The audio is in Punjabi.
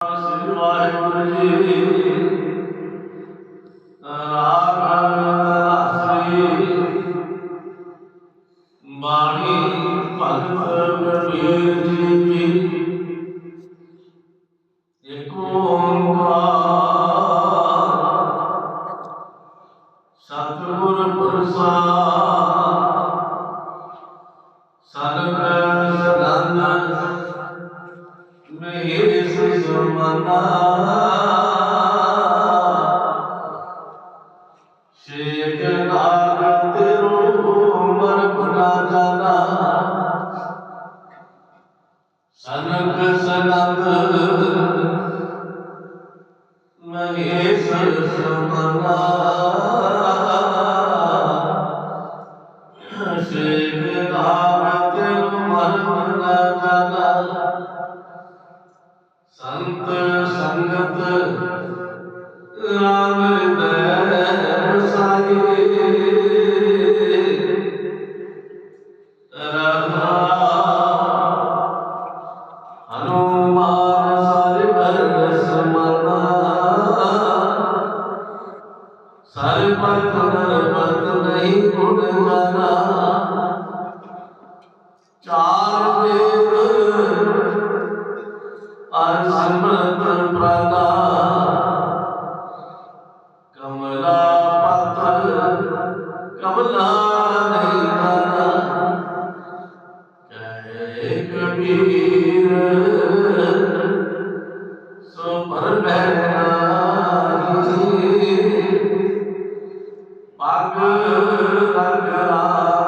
ਸ੍ਰੀ ਵਾਹਿਗੁਰੂ ਜੀ ਰਾਗ ਰਸਰੀ ਬਾਣੀ ਭਗਤ ਕਬੀਰ ਜੀ ਕੀ ਏਕ ਓੰਕਾਰ ਸਤਿਗੁਰ ਪ੍ਰਸਾਦ, ਸਤਿਗੁਰ ਸਨੰਦ ਮਹੇਸ਼ ਸੁਮਨਾ ਸ਼ੇਖ ਨਾਗ ਤੇਰੋ ਮਰ ਗੁਨਾ ਜਾਨਾ ਸਨਕ ਸਨੰਦ ਮਹੇਸ਼ ਸੁਮਨਾ ਸ਼ੇਖ ਨਾਗ ਤੇਰੋ ਮਰ ਗੁਨਾ ਸੰਗਤ ਰਾਮ ਹਿਰਦੈ ਸਾਈ ਰਹਾ ਹਨੂਮਾਨ ਸਾਰੇ ਬਰ ਸਮਨਾ ਸਾਰੇ ਨਹੀਂ ਗੁਣ ਜਾਨਾ ਚਾਰ ਵੇਦ ਅਰ ਪ੍ਰਦਾ ਕਮਲਾ ਪੱਥਰ ਕਮਲਾ ਨਹੀਂ ਦਾਨਾ ਕਹੇ ਕਬੀਰ ਸੋ ਪਰ ਬਹਿਨਾਈ ਪਗ ਲਗ ਰਾਮ